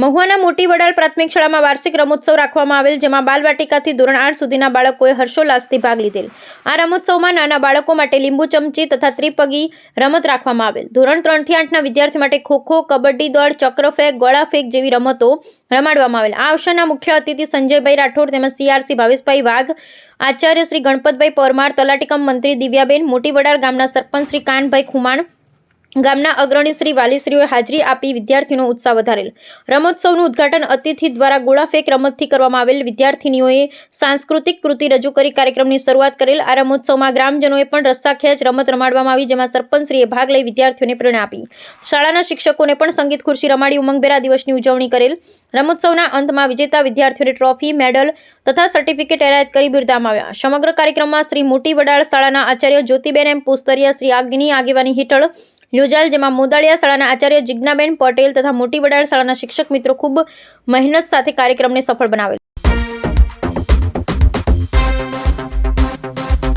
મહુવાના મોટી વડાલ પ્રાથમિક શાળામાં વાર્ષિક રમોત્સવ રાખવામાં આવેલ, જેમાં બાલવાટિકાથી ધોરણ આઠ સુધીના બાળકોએ હર્ષોલ્લાસથી ભાગ લીધેલ. આ રમોત્સવમાં નાના બાળકો માટે લીંબુ ચમચી તથા ત્રિપગી રમત રાખવામાં આવેલ. ધોરણ ત્રણથી આઠના વિદ્યાર્થી માટે ખોખો, કબડ્ડી દોડ ચક્ર ફેંક ગોળા ફેંક જેવી રમતો રમાડવામાં આવેલ. આ અવસરના મુખ્ય અતિથિ સંજયભાઈ રાઠોડ તેમજ સીઆરસી ભાવેશભાઈ વાઘ, આચાર્ય શ્રી ગણપતભાઈ પરમાર, તલાટીકમ મંત્રી દિવ્યાબેન, મોટી વડાળ ગામના સરપંચ શ્રી કાનભાઈ ખુમાણ ગામના અગ્રણી શ્રી વાલીશ્રીઓએ હાજરી આપી વિદ્યાર્થીનો ઉત્સાહ વધારેલ. રમોત્સવનું ઉદ્ઘાટન અતિથિ દ્વારા ગોળાફેંક રમતથી કરવામાં આવેલ વિદ્યાર્થીનીઓએ સાંસ્કૃતિક કૃતિ રજૂ કરી કાર્યક્રમની શરૂઆત કરેલ. આ રમોત્સવમાં ગ્રામજનોએ પણ રસ્સાખેંચ રમત રમાડવામાં આવી, જેમાં સરપંચશ્રીએ ભાગ લઈ વિદ્યાર્થીઓને પ્રેરણા આપી. શાળાના શિક્ષકોને પણ સંગીત ખુરશી રમાડી ઉમંગભેરા દિવસની ઉજવણી કરેલ. રમોત્સવના અંતમાં વિજેતા વિદ્યાર્થીઓને ટ્રોફી, મેડલ તથા સર્ટિફિકેટ એનાયત કરી બિરદાવવામાં આવ્યા. સમગ્ર કાર્યક્રમમાં શ્રી મોટી વડાળ શાળાના આચાર્ય જ્યોતિબેન એમ પુસ્તરિયા, શ્રી આગની આગેવાની હેઠળ યોજાયેલ જેમાં મોદાળિયા શાળાના આચાર્ય જિજ્ઞાબેન પટેલ તથા મોટી વડાળ શાળાના શિક્ષક મિત્રો ખૂબ મહેનત સાથે કાર્યક્રમને સફળ બનાવેલ